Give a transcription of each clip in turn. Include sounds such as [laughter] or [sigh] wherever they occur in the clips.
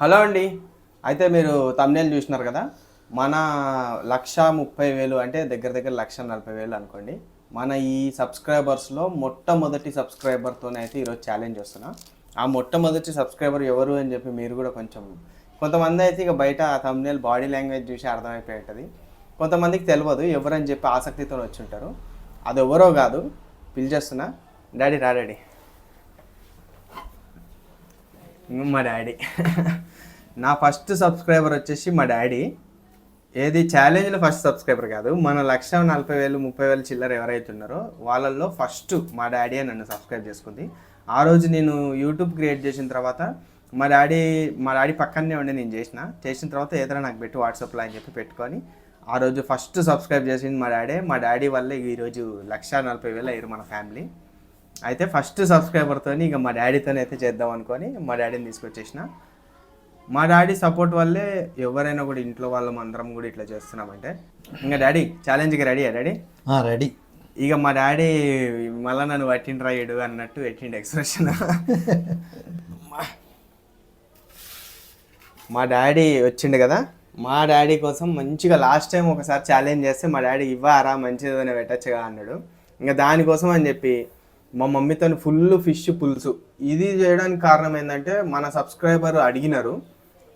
Hello అండి. అయితే మీరు తమ్నేలు చూసినారు కదా? మన లక్ష ముప్పై వేలు అంటే దగ్గర దగ్గర లక్ష నలభై వేలు అనుకోండి. మన ఈ సబ్స్క్రైబర్స్లో మొట్టమొదటి సబ్స్క్రైబర్తోనే అయితే ఈరోజు ఛాలెంజ్ వస్తున్నా. ఆ మొట్టమొదటి సబ్స్క్రైబర్ ఎవరు అని చెప్పి మీరు కూడా కొంచెం కొంతమంది అయితే ఇక బయట తమ్నేల్ బాడీ లాంగ్వేజ్ చూసి అర్థమైపోయి ఉంటుంది కొంతమందికి తెలియదు ఎవరని చెప్పి ఆసక్తితో వచ్చి ఉంటారు అది ఎవరో కాదు పిలిచేస్తున్నా డాడీ రా డాడీ. మా డాడీ. నా ఫస్ట్ సబ్స్క్రైబర్ వచ్చేసి మా డాడీ. ఏది ఛాలెంజ్లో ఫస్ట్ సబ్స్క్రైబర్ కాదు. మన లక్ష నలభై వేలు ముప్పై వేలు చిల్లర ఎవరైతే ఉన్నారో వాళ్ళల్లో ఫస్ట్ మా డాడీ నన్ను సబ్స్క్రైబ్ చేసుకుంది. ఆ రోజు నేను యూట్యూబ్ క్రియేట్ చేసిన తర్వాత మా డాడీ మా డాడీ పక్కనే ఉండి నేను చేసిన. చేసిన తర్వాత ఏదైనా నాకు పెట్టి వాట్సాప్లో అని చెప్పి పెట్టుకొని ఆ రోజు ఫస్ట్ సబ్స్క్రైబ్ చేసింది మా డాడీ. మా డాడీ వల్లే ఈరోజు లక్ష నలభై వేలు అయ్యారు మన ఫ్యామిలీ అయితే ఫస్ట్ సబ్స్క్రైబర్తో ఇక మా డాడీతోనే అయితే చేద్దాం అనుకొని మా డాడీని తీసుకొచ్చేసిన. మా డాడీ సపోర్ట్ వల్లే ఎవరైనా కూడా ఇంట్లో వాళ్ళం అందరం కూడా ఇట్లా చేస్తున్నామంటే. ఇంకా డాడీ ఛాలెంజ్కి రెడీయా డాడీ? రెడీ. ఇక మా డాడీ మళ్ళీ నన్ను పట్టిండ్రా రాయుడు అన్నట్టు పెట్టిండు ఎక్స్ప్రెషన్. మా డాడీ వచ్చిండు కదా మా డాడీ కోసం మంచిగా లాస్ట్ టైం ఒకసారి ఛాలెంజ్ చేస్తే మా డాడీ ఇవ్వారా మంచిదని పెట్టచ్చుగా అన్నాడు. ఇంకా దానికోసం అని చెప్పి మా మమ్మీతో ఫుల్ ఫిష్ పులుసు. ఇది చేయడానికి కారణం ఏంటంటే మన సబ్స్క్రైబర్ అడిగినారు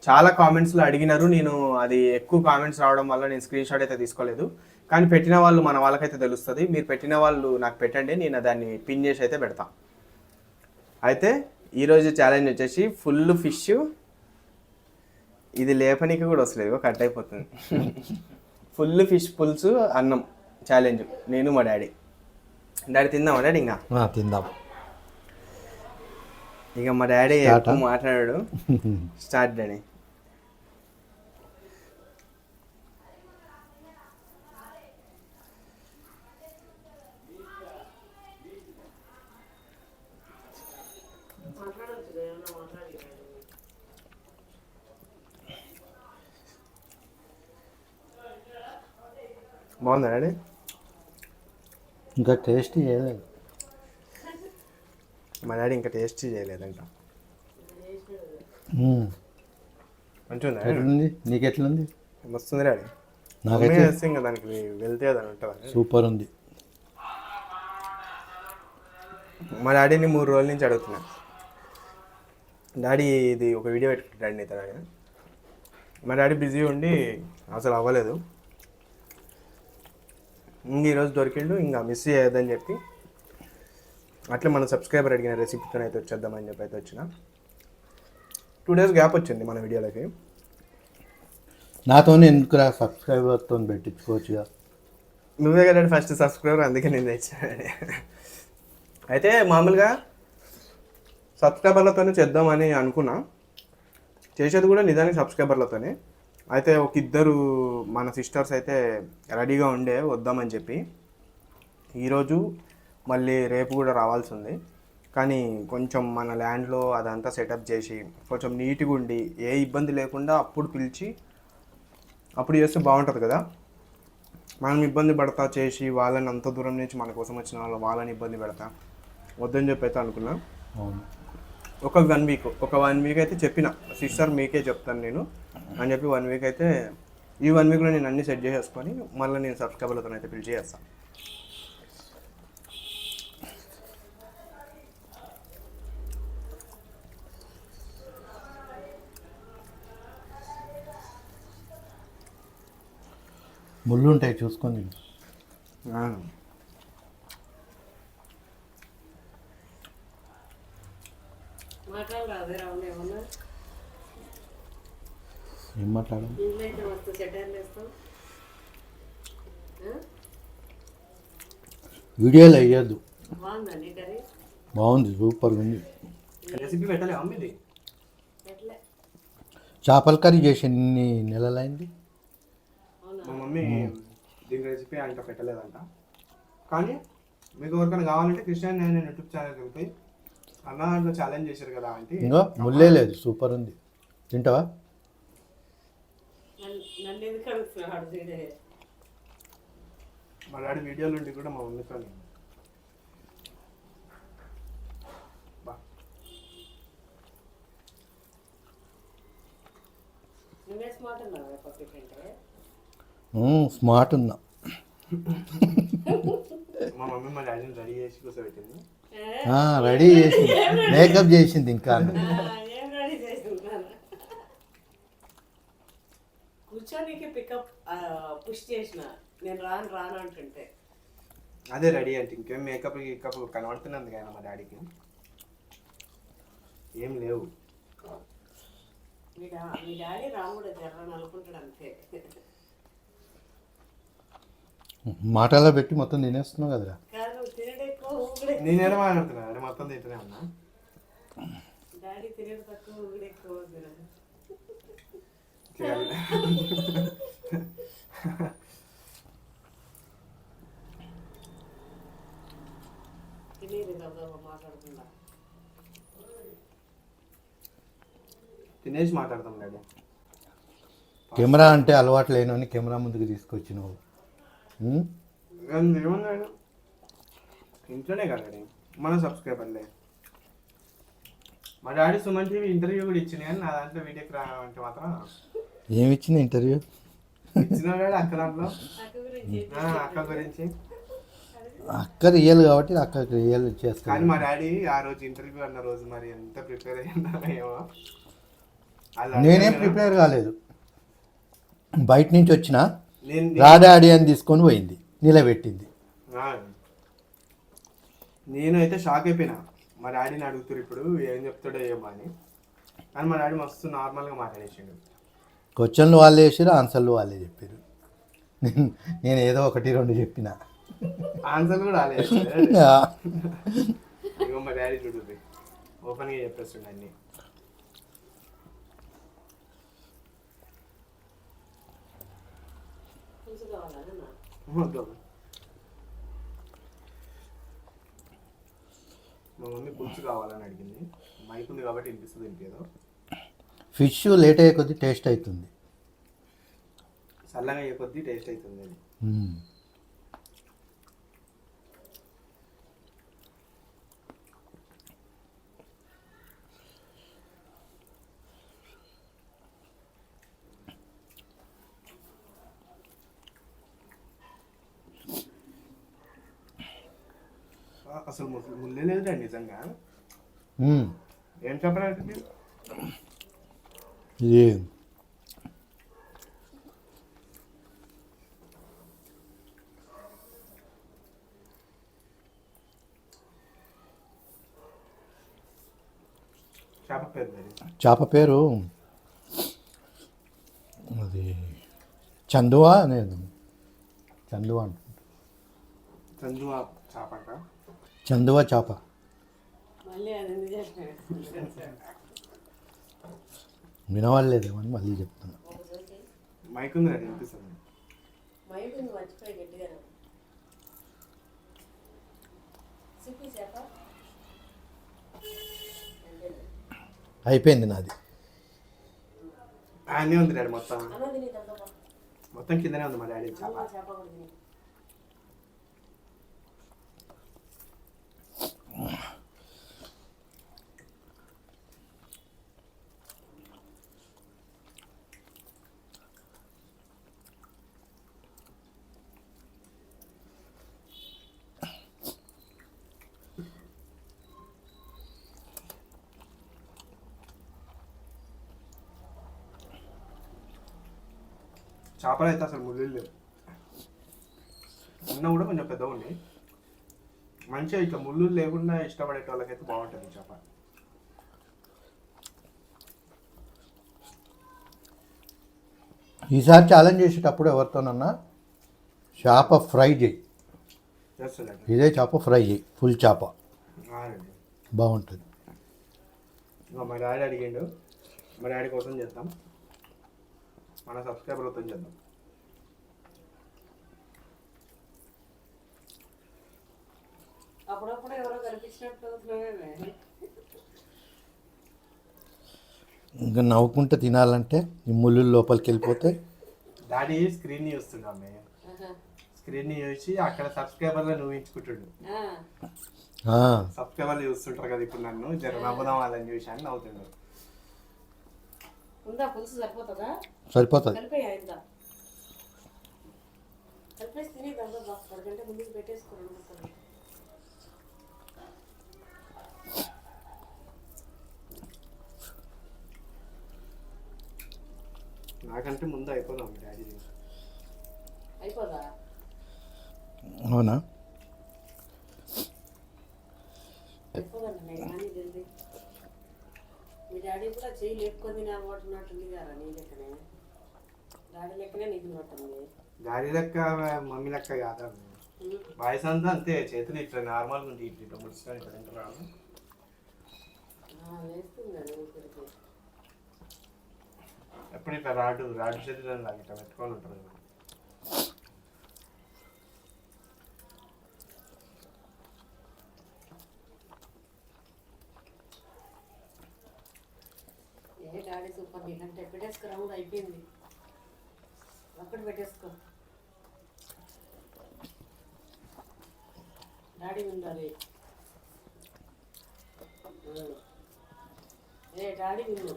చాలా కామెంట్స్లో అడిగినారు. నేను అది ఎక్కువ కామెంట్స్ రావడం వల్ల నేను స్క్రీన్ షాట్ అయితే తీసుకోలేదు. కానీ పెట్టిన వాళ్ళు మన వాళ్ళకైతే తెలుస్తుంది. మీరు పెట్టిన వాళ్ళు నాకు పెట్టండి. నేను దాన్ని పిన్ చేసి అయితే పెడతా. అయితే ఈరోజు ఛాలెంజ్ వచ్చేసి ఫుల్ ఫిష్ ఇది లేపనికి కూడా వస్తలేదు. కట్ అయిపోతుంది. ఫుల్ ఫిష్ పులుసు అన్నం ఛాలెంజ్ నేను మా డాడీ. డాడీ తిందామా? డాడీ ఇంకా? తిందాం. ఇక మా డాడీ? మాట్లాడాడు. స్టార్ట్ [laughs] డాడీ బాగుందా డాడీ ఇంకా టేస్ట్ చేయలేదు. మా డాడీ ఇంకా టేస్ట్ చేయలేదంట. మ్మ్. మంచిగా ఉందా ఎట్లుంది? నీకు ఎట్లుంది మస్తుంది డాడీ. నాకైతే ఇంకా దానికి వెళ్తే అది ఉంటుంది సూపర్ ఉంది. మా డాడీని మూడు రోజుల నుంచి అడుగుతున్నా. డాడీ ఇది ఒక వీడియో పెట్టుకుంటాడు డాడీ. మా డాడీ బిజీ ఉండి అసలు అవ్వలేదు. ఈరోజు దొరికిండు ఇంకా మిస్ చేయొద్దని చెప్పి అట్లా మన సబ్స్క్రైబర్ అడిగిన రెసిపీతో అయితే వచ్చేద్దామని చెప్పి అయితే వచ్చిన. టూ డేస్ గ్యాప్ వచ్చింది మన వీడియోలకి. నాతోనే ఎందుకురా సబ్స్క్రైబర్తో పెట్టించుకోవచ్చుగా? నువ్వే కదా ఫస్ట్ సబ్స్క్రైబర్ అందుకే నేను తెచ్చాను అయితే మామూలుగా సబ్స్క్రైబర్లతోనే చేద్దామని అనుకున్నా. చేసేది కూడా నిజానికి సబ్స్క్రైబర్లతోనే అయితే ఒక ఇద్దరు మన సిస్టర్స్ అయితే రెడీగా ఉండే వద్దామని చెప్పి ఈరోజు మళ్ళీ రేపు కూడా రావాల్సి ఉంది కానీ కొంచెం మన ల్యాండ్లో అదంతా సెటప్ చేసి కొంచెం నీట్గా ఉండి ఏ ఇబ్బంది లేకుండా అప్పుడు పిలిచి అప్పుడు చేస్తే బాగుంటుంది కదా. మనం ఇబ్బంది పడతా చేసి వాళ్ళని అంత దూరం నుంచి మన కోసం వచ్చిన వాళ్ళు వాళ్ళని ఇబ్బంది పెడతా వద్దని చెప్పి అయితే అనుకున్నా. అవును. ఒక వన్ వీక్ ఒక వన్ వీక్ అయితే చెప్పిన. సిస్టర్ మీకే చెప్తాను నేను. అని చెప్పి వన్ వీక్ అయితే ఈ వన్ వీక్లో నేను అన్ని సెట్ చేసేసుకొని మళ్ళీ నేను సబ్స్క్రైబర్లతో అయితే పిలిచి చేస్తాను ముళ్ళు ఉంటాయి చూసుకొని ఏం మాట్లాడాలి? వీడియోలో కర్రీ? బాగుంది సూపర్గా ఉంది. చేపల కర్రీ చేసి ఎన్ని నెలలైంది? మా మమ్మీ దీని రెసిపీ అంట పెట్టలేదంట. కానీ మీకు ఎవరికైనా కావాలంటే కృష్ణ నేను యూట్యూబ్ ఛానల్ వెళ్తాయి అన్న దాంట్లో ఛాలెంజ్ చేశారు కదా అంటే ఇంకో ముల్లే లేదు సూపర్ ఉంది. తింటావా? నన్ను నన్ను ఎందుకు అడుగుతున్నాడు వీడే మా డాడీ వీడియోలు ఉండి కూడా మా మమ్మీతో నువ్వే స్మార్ట్ ఉన్నావు పప్పి కంటే ఉమ్, స్మార్ట్ ఉన్నా. మా మమ్మీ మా డాడీని రెడీ చేసి కూర్చోబెట్టింది. ఆ, రెడీ చేసింది. మేకప్ చేసింది ఇంకా ఏం రెడీ చేస్తున్నాను కూర్చోనికి పికప్ పుష్ చేసిన. నేను రాను రాను అంటుంటే. అదే రెడీ అంటే ఇంకేం మేకప్ గికప్ కనబడుతున్నది కదా మా డాడీకి. ఏం లేవు. మీ డాడీ రాముడు జర్రని అనుకుంటాడు అంతే. మాటల్లో పెట్టి మొత్తం తినేస్తున్నావు కదరా? కాదు నువ్వు తినడం ఎక్కువ ఊగుడు. నేనేదో మాట్లాడుతున్నా అంటే మొత్తం తింటూనే ఉన్నా. డాడీ తినడం తక్కువ ఊగుడు ఎక్కువ మాట్లాడుతుందా తినేసి మాట్లాడతాం డాడీ. కెమెరా అంటే అలవాటు లేనని కెమెరా ముందుకు తీసుకొచ్చినావు? ఏమన్నాడు ఇంట్లోనే కదా మన సబ్స్క్రైబర్లే. మా డాడీ సుమన్ టీవీ ఇంటర్వ్యూ కూడా ఇచ్చింది కానీ నా దాంట్లో వీడియోకి రా అంటే మాత్రం ఏమి ఇచ్చింది ఇంటర్వ్యూ? ఇచ్చిన డాడీ అక్క గురించి. అక్క రియల్ కాబట్టి అక్క రియల్ కానీ చేస్తాను మా డాడీ ఆ రోజు ఇంటర్వ్యూ అన్న రోజు మరి ఎంత ప్రిపేర్ అలా నేనేం. ప్రిపేర్ కాలేదు. బయట నుంచి వచ్చిన నేను రాడాడి అని తీసుకొని పోయింది నిలబెట్టింది. ఆ. నేనైతే షాక్ అయిపోయినా. మా డాడీని అడుగుతారు ఇప్పుడు ఏం చెప్తాడో ఏమో అని. కానీ మా డాడీ మస్తు నార్మల్గా మాట్లాడేసిండు. క్వశ్చన్లు వాళ్ళే వేసారు ఆన్సర్లు వాళ్ళే చెప్పారు నేను నేను ఏదో ఒకటి రెండు చెప్పిన. ఆన్సర్ కూడా మా డాడీ ఓపెన్గా చెప్పేస్తుండే అన్ని. మా మమ్మీ పులుసు కావాలని అడిగింది. మైక్ ఉంది కాబట్టి వినిపిస్తుంది ఇంకేదో. ఫిష్ లేట్ అయ్యే కొద్దీ టేస్ట్ అవుతుంది. చల్లగా అయ్యే కొద్దీ టేస్ట్ అవుతుంది అసలు ముల్లే లేదు నిజంగా. ఏం చెప్పాలంటే ఇది చేప పేరు మరి చేప పేరు? అది చందువా అనేది చందువా చందువా చేప వినవాలేదేమో అని మళ్ళీ చెప్తున్నా. మైక్ ఉంది మైక్ ఉంది మర్చిపోయి గట్టిగా సిప్పి చేప? అయిపోయింది నాది. ఆయనే ఉంది డాడీ మొత్తం. అన్న మొత్తం కిందనే ఉంది మా డాడీ చేప. చేపలు అయితే అసలు ముళ్ళు లేవు. ఉన్న కూడా కొంచెం పెద్దగా ఉంది మంచిగా ఇట్లా ముళ్ళు లేకుండా ఇష్టపడే వాళ్ళకైతే బాగుంటుంది చేప. ఈసారి ఛాలెంజ్ చేసేటప్పుడు ఎవరితోనన్నా చేప ఫ్రై చేయి. ఇదే చేప ఫ్రై చేయి ఫుల్ చేప. బాగుంటుంది. మా డాడీ అడిగిండు. మా డాడీ కోసం చేద్దాం. మన సబ్స్క్రైబర్లతో చేద్దాం. అప్పుడప్పుడు ఎవరో ఇంకా నవ్వుకుంటే తినాలంటే ఈ ముళ్ళు లోపలికి వెళ్ళిపోతే డాడీ స్క్రీన్ చూస్తున్నాం స్క్రీన్ చూసి అక్కడ సబ్స్క్రైబర్లు నువ్వు ఇచ్చుకుంటుండు ఆ, సబ్స్క్రైబర్లు చూస్తుంటారు కదా ఇప్పుడు నన్ను. జర నవ్వుదాం వాళ్ళని చూసి అని నవ్వుతుండు. ఉందా? పులుసు సరిపోతుందా? సరిపోతుంది కలిపేసి తిని దాంట్లో పది గంట ముందుకు పెట్టేసుకోండి ముక్కలు. నాకంటే ముందు అయిపోదాం డాడీ అయిపోదా? అవునా? అయిపోదండి మీ డాడీ కూడా లేపుకొని ఉన్నట్టుంది కదా నీ లెక్కనే. డాడీ లెక్కనే నీకు డాడీ లెక్క మమ్మీ లెక్క కాదా. వయసు అంతా అంతే చేతులు ఇట్లా నార్మల్గా ఉంది ఇట్లా ఇట్లా ముడుచుకొని ఎప్పుడు ఇట్లా రాడు రాడు చేతులు ఇట్లా పెట్టుకొని ఉంటారు కదా. ఏ డాడీ సూపర్ నీకంటే పెట్టేసుకురా కూడా అయిపోయింది. ఒక్కటి పెట్టేసుకో. డాడీ ఉండాలి. ఏ డాడీ విన్ను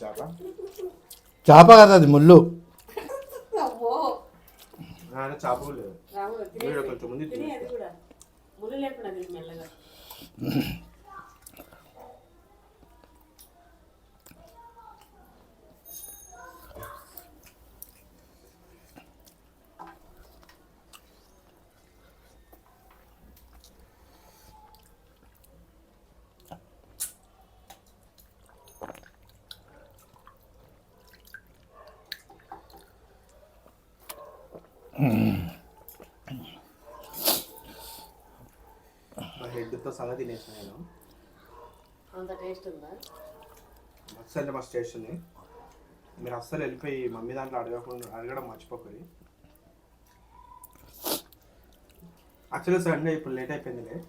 చేప. చేప కదా అది ముళ్ళు. చేప లేదు. కొంచెం ముందు తిని అది కూడా ముళ్ళు లేకుండా తిని మెల్లగా. మా హెడ్తో సగం తినేసిన నేను. అంత టేస్ట్ ఉందా? మస్తు అంటే మస్తు టేస్ట్ మీరు అస్సలు వెళ్ళిపోయి మమ్మీ దాంట్లో అడగకుండా అడగడం మర్చిపోకరి యాక్చువల్లీ సండే ఇప్పుడు లేట్ అయిపోయిందిలే.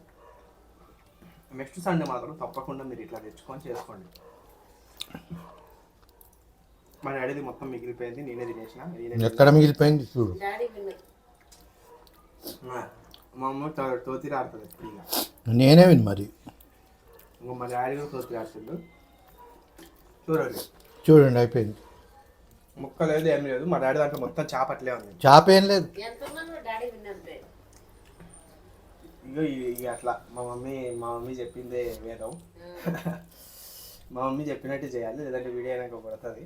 నెక్స్ట్ సండే మాత్రం తప్పకుండా మీరు ఇట్లా తెచ్చుకొని చేసుకోండి. మా డాడీది మొత్తం మిగిలిపోయింది నేనే తినేసిన నేనే ఎక్కడ మిగిలిపోయింది చూడు. మా- అమ్మ తో- తోతిరి ఆడుతుంది ఎప్పుడు ఇక. నేనే విను మరి. చూడండి. చూడండి అయిపోయింది. ముక్క లేదు ఏం లేదు. మా డాడీ దాంట్లో మొత్తం చేపట్లే ఉంది. చేప ఏం లేదు ఇగో ఇ- ఇగ అట్లా. మా మమ్మీ మా మమ్మీ చెప్పిందే వేదం. మా మమ్మీ చెప్పినట్టు చేయాలి. లేదంటే వీడియో అయినాక పడుతుంది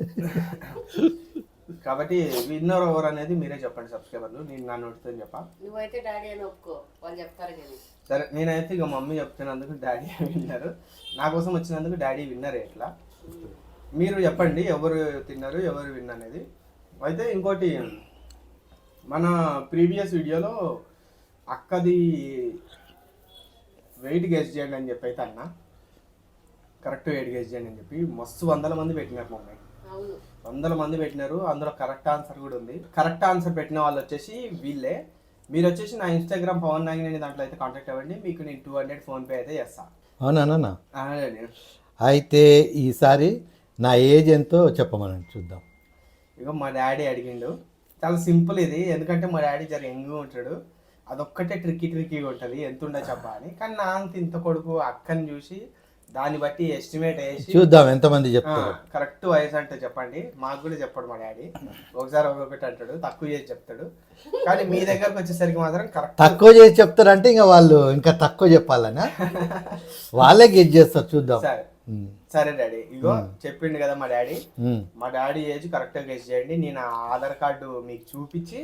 [laughs] కాబట్టి విన్నర్ ఓవర్ అనేది మీరే చెప్పండి సబ్స్క్రైబర్లు. నేను నా నోటితో చెప్పా? నువ్వైతే డాడీ అని ఒప్పుకో. వాళ్ళు చెప్తారు సరే నేనైతే ఇక మమ్మీ చెప్తున్నందుకు డాడీ [laughs] విన్నర్. నా కోసం వచ్చినందుకు డాడీ విన్నర్ ఎట్లా మీరు చెప్పండి ఎవరు తిన్నారు ఎవరు విన్ అనేది. అయితే ఇంకోటి మన ప్రీవియస్ వీడియోలో అక్కది వెయిట్ గెస్ చేయండి అని చెప్పి అయితే అన్న. కరెక్ట్ వెయిట్ గెస్ చేయండి అని చెప్పి మస్తు వందల మంది పెట్టినారు మమ్మీ. వందల మంది పెట్టినారు అందులో కరెక్ట్ ఆన్సర్ కూడా ఉంది. కరెక్ట్ ఆన్సర్ పెట్టిన వాళ్ళు వచ్చేసి వీళ్ళే. మీరు వచ్చేసి నా ఇన్స్టాగ్రామ్ పవన్ నాగిని దాంట్లో అయితే కాంటాక్ట్ అవ్వండి మీకు నేను టూ హండ్రెడ్ ఫోన్పే అయితే చేస్తాను అవునా అయితే ఈసారి నా ఏజ్ ఎంతో చెప్పమనండి చూద్దాం. ఇక మా డాడీ అడిగిండు. చాలా సింపుల్ ఇది ఎందుకంటే మా డాడీ జర యంగ్ ఉంటాడు. అదొక్కటే ట్రిక్కీ ట్రిక్కీగా ఉంటుంది ఎంత ఉండే చెప్పా అని కానీ నా అంత ఇంత కొడుకు అక్కని చూసి దాన్ని బట్టి ఎస్టిమేట్ వేసి చూద్దాం ఎంతమంది చెప్తారు. కరెక్ట్ వయసు అంటే చెప్పండి. మాకు కూడా చెప్పాడు మా డాడీ. ఒకసారి ఒక్కొక్కటి అంటాడు. తక్కువ చేసి చెప్తాడు. కానీ మీ దగ్గరకు వచ్చేసరికి మాత్రం కరెక్ట్ తక్కువ చేసి చెప్తారంటే ఇంకా వాళ్ళు ఇంకా తక్కువ చెప్పాలనా? [laughs] వాళ్ళే గెట్ చేస్తారు చూద్దాం. సరే. సరే డాడీ. ఇగో చెప్పిండు కదా మా డాడీ. మా డాడీ ఏజ్ కరెక్ట్గా గెస్ చేయండి. నేను ఆధార్ కార్డు మీకు చూపించి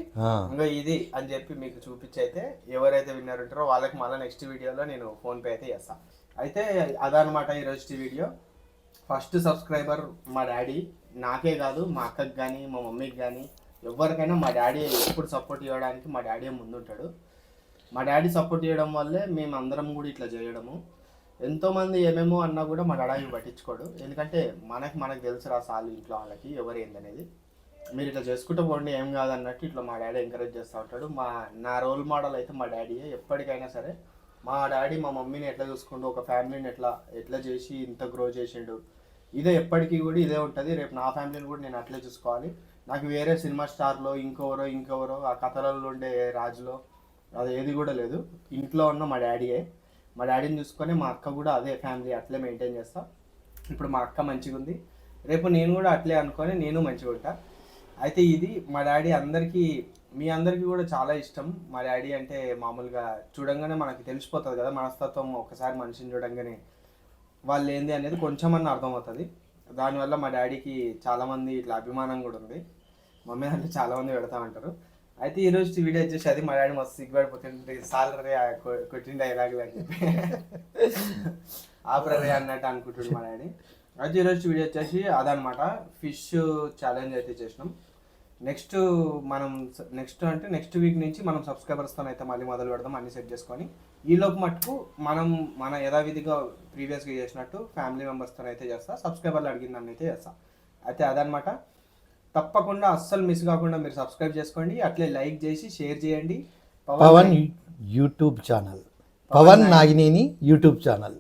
ఇంకా ఇది అని చెప్పి మీకు చూపించి అయితే ఎవరైతే విన్నర్ ఉంటారో వాళ్ళకి మళ్ళీ నెక్స్ట్ వీడియోలో నేను ఫోన్పే అయితే చేస్తా. అయితే అదనమాట ఈరోజు వీడియో. ఫస్ట్ సబ్స్క్రైబర్ మా డాడీ. నాకే కాదు మా అక్కకి కానీ మా మమ్మీకి కానీ ఎవరికైనా మా డాడీ ఎప్పుడు సపోర్ట్ ఇవ్వడానికి మా డాడీ ముందుంటాడు. మా డాడీ సపోర్ట్ చేయడం వల్లే మేము అందరం కూడా ఇట్లా చేయడము. ఎంతోమంది ఏమేమో అన్నా కూడా మా డాడీ పట్టించుకోడు. ఎందుకంటే మనకి మనకు తెలుసు రా సార్లు ఇంట్లో వాళ్ళకి ఎవరు ఏందనేది మీరు ఇట్లా చేసుకుంటూ పోండి ఏం కాదన్నట్టు ఇట్లా మా డాడీ ఎంకరేజ్ చేస్తూ ఉంటాడు. మా నా రోల్ మోడల్ అయితే మా డాడీయే. ఎప్పటికైనా సరే మా డాడీ మా మమ్మీని ఎట్లా చూసుకుంటూ ఒక ఫ్యామిలీని ఎట్లా ఎట్లా చేసి ఇంత గ్రో చేసిండు. ఇదే ఎప్పటికీ కూడా ఇదే ఉంటుంది. రేపు నా ఫ్యామిలీని కూడా నేను అట్లే చూసుకోవాలి. నాకు వేరే సినిమా స్టార్లో ఇంకెవరో ఇంకెవరో ఆ కథలలో ఉండే రాజులో అది ఏది కూడా లేదు. ఇంట్లో ఉన్న మా డాడీయే. మా డాడీని చూసుకొని మా అక్క కూడా అదే ఫ్యామిలీ అట్లే మెయింటైన్ చేస్తా. ఇప్పుడు మా అక్క మంచిగా ఉంది. రేపు నేను కూడా అట్లే అనుకొని నేను మంచిగా ఉంటా. అయితే ఇది మా డాడీ అందరికీ మీ అందరికీ కూడా చాలా ఇష్టం. మా డాడీ అంటే మామూలుగా చూడంగానే మనకి తెలిసిపోతుంది కదా మనస్తత్వం ఒకసారి మనిషిని చూడంగానే వాళ్ళు ఏంది అనేది కొంచెం అన్న అర్థమవుతుంది. దానివల్ల మా డాడీకి చాలామంది ఇట్లా అభిమానం కూడా ఉంది. మమ్మీ అంటే చాలామంది పెడతా ఉంటారు అయితే ఈరోజు వీడియో వచ్చేసి అది మా డాడీ మస్తు సిగ్గుపడిపోతుంటే సాలరీ కొట్టిన డైలాగులు అని చెప్పి ఆపరే అన్నట్టు అనుకుంటున్నాడు మా డాడీ. అయితే ఈరోజు వీడియో వచ్చేసి అదనమాట ఫిష్ ఛాలెంజ్ అయితే చేసినాం. నెక్స్ట్ మనం నెక్స్ట్ అంటే నెక్స్ట్ వీక్ నుంచి మనం సబ్స్క్రైబర్స్తో అయితే మళ్ళీ మొదలు పెడదాం అన్ని సెట్ చేసుకొని. ఈ లోపు మటుకు మనం మన యథావిధిగా ప్రీవియస్గా చేసినట్టు ఫ్యామిలీ మెంబర్స్తో అయితే చేస్తా సబ్స్క్రైబర్లు అడిగిన దాన్ని అయితే చేస్తా. అయితే అదనమాట తప్పకుండా అస్సలు మిస్ కాకుండా మీరు సబ్స్క్రైబ్ చేసుకోండి అట్లే లైక్ చేసి షేర్ చేయండి. Pavan YouTube channel. Pavan Nagineni YouTube channel.